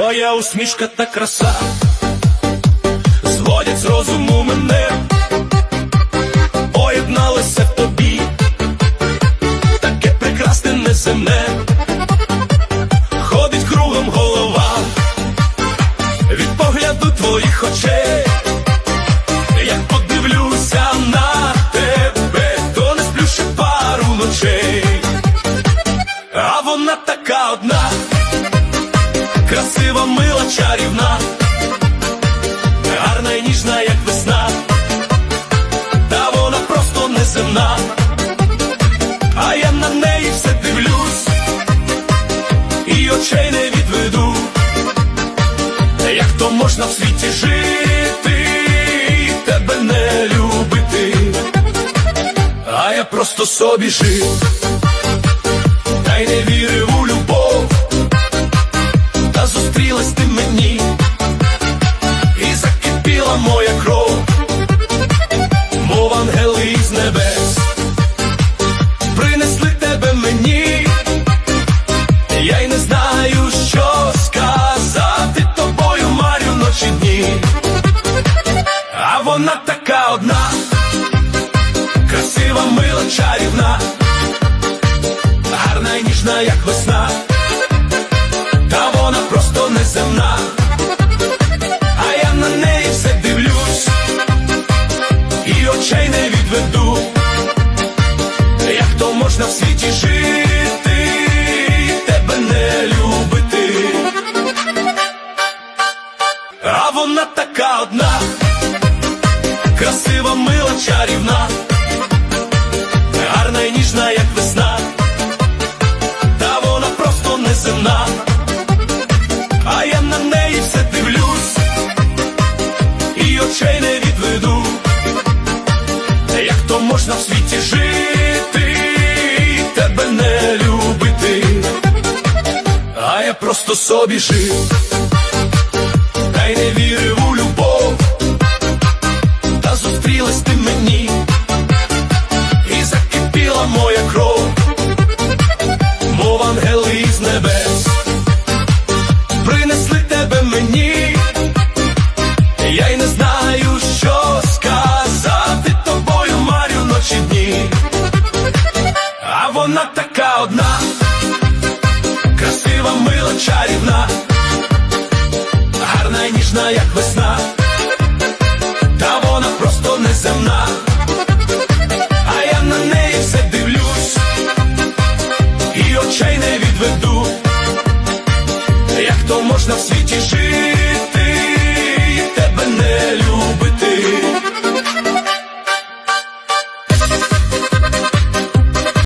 Твоя усмішка та краса зводять з розуму мене, поєдналися в тобі, таке прекрасне неземне, ходить кругом голова від погляду твоїх очей, як подивлюся на тебе, то не сплю пару ночей, а вона така одна красива, мила, чарівна, гарна і ніжна, як весна, та вона просто неземна, а я на неї все дивлюсь, і очей не відведу, як то можна в світі жити, і тебе не любити, а я просто собі жив, та й не вірив у любов ангели із небес, принесли тебе мені, я й не знаю, що сказати тобою марю ночі дні, а вона така одна, красива, мила, чарівна, гарна і ніжна, як весна. Та вона просто неземна, і очей не відведу, як то можна в світі жити, тебе не любити, а вона така одна, красива, мила, чарівна, гарна і ніжна, як то можна в світі жити, тебе не любити, а я просто собі жив, та й не вірив у любов, та зустрілась ти мені, і закипіла моя кров, мов ангели із небес чарівна, гарна і ніжна, як весна, та вона просто неземна, а я на неї все дивлюсь, і очей не відведу. Як то можна в світі жити,